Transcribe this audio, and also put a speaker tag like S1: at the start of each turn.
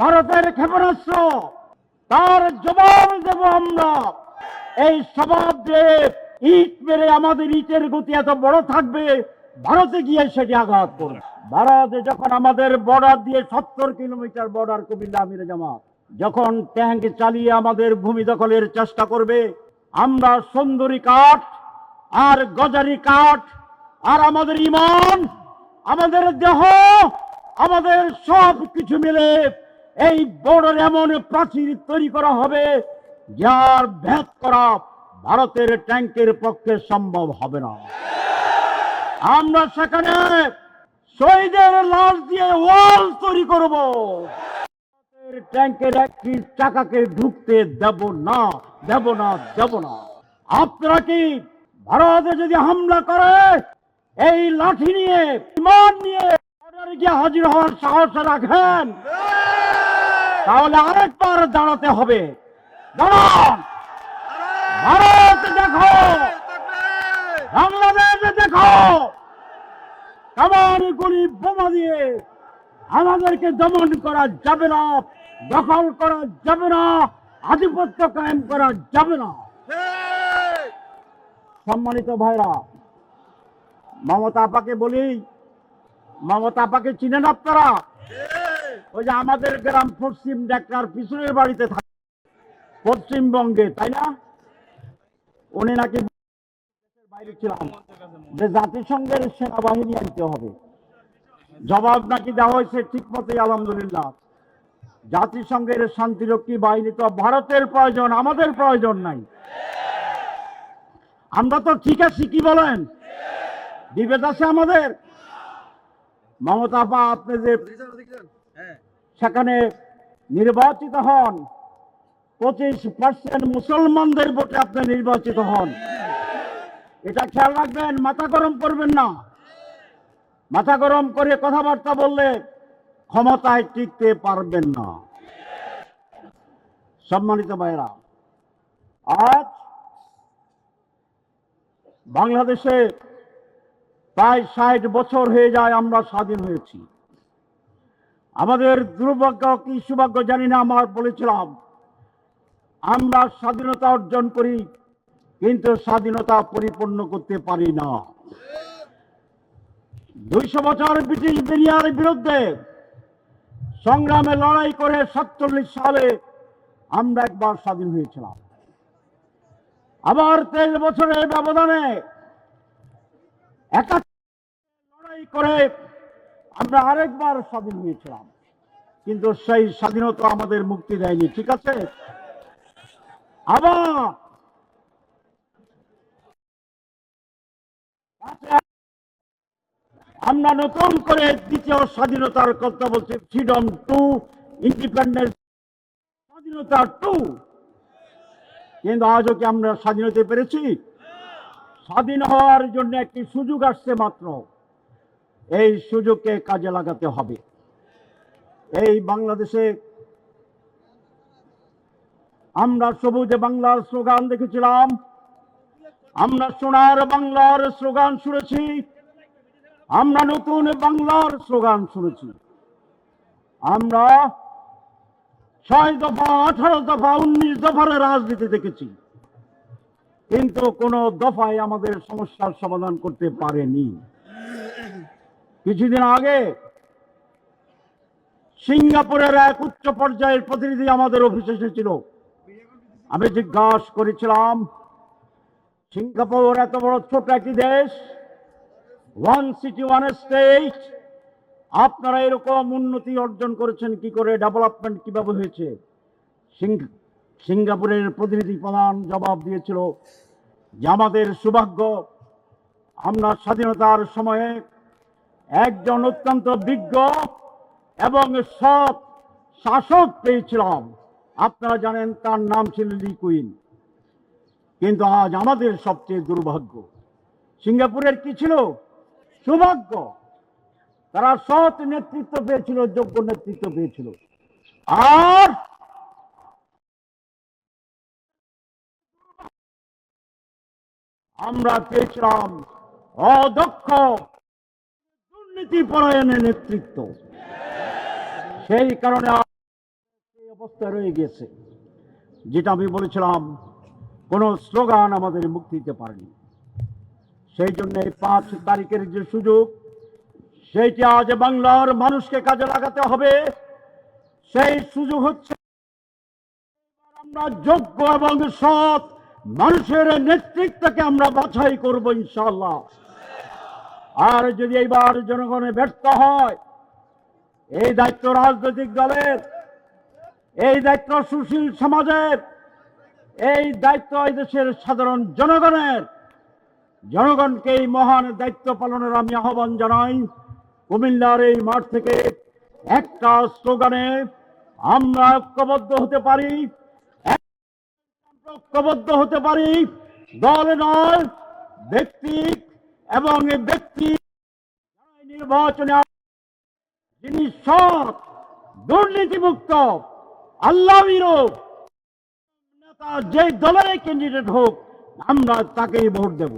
S1: ভারতের ক্ষেপণাস্ত্র, তার জবাব দেব আমরা। এই স্বভাব যে ইট মেরে আমাদের ইটের গতি এত বড় থাকবে, ভারতে গিয়ে সেটি আঘাত করবে। ভারতে যখন আমাদের বর্ডার দিয়ে সত্তর কিলোমিটার বর্ডার কুমিল্লা আমিরে জামাত, যখন ট্যাঙ্ক চালিয়ে আমাদের ভূমি দখলের চেষ্টা করবে, আমরা সুন্দরী কাঠ আর গজারি কাঠ আর আমাদের ইমান, আমাদের দেহ আমাদের সব কিছু মিলে এই বর্ডার এমন প্রাচীর তৈরি করা হবে যার ভেদ করা ভারতের ট্যাঙ্কের পক্ষে সম্ভব হবে না। আমরা সেখানে শহীদের লাশ দিয়ে ওয়াল তৈরি করব। ট্যাঙ্কের একটি চাকাকে ঢুকতে দেব না দেব না দেব না। আপনারা কি ভারতে যদি হামলা করে, এই লাঠি নিয়ে, বিমান নিয়ে গিয়ে হাজির হওয়ার সাহস রাখেন। তাহলে আরেকবার দাঁড়াতে হবে। দাঁড়ান। ভারত দেখো। বাংলাদেশ দেখো। কামান গুলি বোমা দিয়ে আমাদেরকে দমন করা যাবে না দখল করা যাবে না আধিপত্য কায়েম করা যাবে না। সম্মানিত ভাইরা মমতা আপাকে বলি মমতা আপাকে চিনেন আপনারা? ওই যে আমাদের গ্রাম পশ্চিম ডাক্তার পিছনের বাড়িতে থাকে। পশ্চিমবঙ্গে, তাই না? উনি নাকি বাইরে ছিলাম যে জাতিসংঘের সেনাবাহিনী আনতে হবে। জবাব নাকি দেওয়া হয়েছে ঠিক মতোই, আলহামদুলিল্লাহ। জাতিসংঘের শান্তিরক্ষী বাহিনী তো ভারতের প্রয়োজন, আমাদের প্রয়োজন নাই। আমরা তো ঠিক আছি কি বলেন? বিভেদ আছে আমাদের? মমতা আপা আপনি যে সেখানে নির্বাচিত হন পঁচিশ পার্সেন্ট মুসলমানদের ভোটে আপনি নির্বাচিত হন। এটা খেয়াল রাখবেন মাথা গরম করবেন না। মাথা গরম করে কথাবার্তা বললে ক্ষমতায় টিকতে পারবেন না। সম্মানিত ভাইরা আজ বাংলাদেশে প্রায় ষাট বছর হয়ে যায় আমরা স্বাধীন হয়েছি। আমাদের দুর্ভাগ্য কি সৌভাগ্য জানি না, আমার বলেছিলাম, আমরা স্বাধীনতা অর্জন করি, কিন্তু স্বাধীনতা পরিপূর্ণ করতে পারি না। দুইশো বছর ব্রিটিশ দুনিয়ার বিরুদ্ধে সংগ্রামে লড়াই করে সাতচল্লিশ সালে আমরা একবার স্বাধীন হয়েছিলাম। আবার তেইশ বছরের ব্যবধানে লড়াই করে আমরা আরেকবার স্বাধীন হয়েছিলাম। কিন্তু সেই স্বাধীনতা আমাদের মুক্তি দেয়নি, ঠিক আছে? আবার আমরা নতুন করে দ্বিতীয় স্বাধীনতার কথা বলছি ফ্রিডম টু ইন্ডিপেন্ডেন্স স্বাধীনতা টু কিন্তু আজও কি আমরা স্বাধীন হতে পেরেছি? স্বাধীন হওয়ার জন্য একটি সুযোগ আসছে মাত্র। এই সুযোগকে কাজে লাগাতে হবে। এই বাংলাদেশে আমরা সবুজে বাংলার স্লোগান দেখেছিলাম। আমরা সোনার বাংলার স্লোগান শুনেছি। আমরা নতুন বাংলার স্লোগান শুনেছি। আমরা ছয় দফা, আঠারো দফা, উনিশ দফার রাজনীতি দেখেছি। কিন্তু কোন দফায় আমাদের সমস্যার সমাধান করতে পারেনি। কিছুদিন আগে সিঙ্গাপুরের এক উচ্চ পর্যায়ের প্রতিনিধি আমাদের অফিসে এসেছিল। আমি জিজ্ঞাসা করেছিলাম, সিঙ্গাপুর এত বড় ছোট একটি দেশ ওয়ান সিটি ওয়ান স্টেট আপনারা এরকম উন্নতি অর্জন করেছেন, কি করে ডেভেলপমেন্ট কীভাবে হয়েছে? সিঙ্গাপুরের প্রতিনিধি প্রধান জবাব দিয়েছিল যে, আমাদের সৌভাগ্য, আমরা স্বাধীনতার সময়ে একজন অত্যন্ত বিজ্ঞ এবং সৎ শাসক পেয়েছিলাম। আপনারা জানেন তার নাম ছিল লি কুইন। কিন্তু আজ আমাদের সবচেয়ে দুর্ভাগ্য, সিঙ্গাপুরের কি ছিল? সৌভাগ্য। তারা সৎ নেতৃত্ব পেয়েছিল, যোগ্য নেতৃত্ব পেয়েছিল। আর আমরা পেয়েছিলাম অদক্ষ দুর্নীতি পরায়ণের নেতৃত্ব। সেই কারণে অবস্থা রয়ে গেছে, যেটা আমি বলেছিলাম, কোন স্লোগান আমাদের মুক্তি দিতে পারেনি। সেই জন্য এই পাঁচ তারিখের যে সুযোগ, সেইটি আজ বাংলার মানুষকে কাজে লাগাতে হবে। সেই সুযোগ হচ্ছে, আমরা যোগ্য এবং সৎ মানুষের নেতৃত্বকে আমরা বাছাই করব ইনশাল্লাহ আর যদি এইবার জনগণে ব্যর্থ হয়, এই দায়িত্ব রাজনৈতিক দলের, এই দায়িত্ব সুশীল সমাজের, এই দায়িত্ব এই দেশের সাধারণ জনগণের জনগণকে এই মহান দায়িত্ব পালনের আমি আহ্বান জানাই। কুমিল্লার এই মাঠ থেকে একটা স্লোগানে আমরা ঐক্যবদ্ধ হতে পারি, ঐক্যবদ্ধ হতে পারি। দল নয়, ব্যক্তি এবং এই ব্যক্তি নির্বাচনে যিনি সৎ, দুর্নীতিমুক্ত আল্লাহ নেতা যে দলের ক্যান্ডিডেট হোক, আমরা তাকেই ভোট দেব।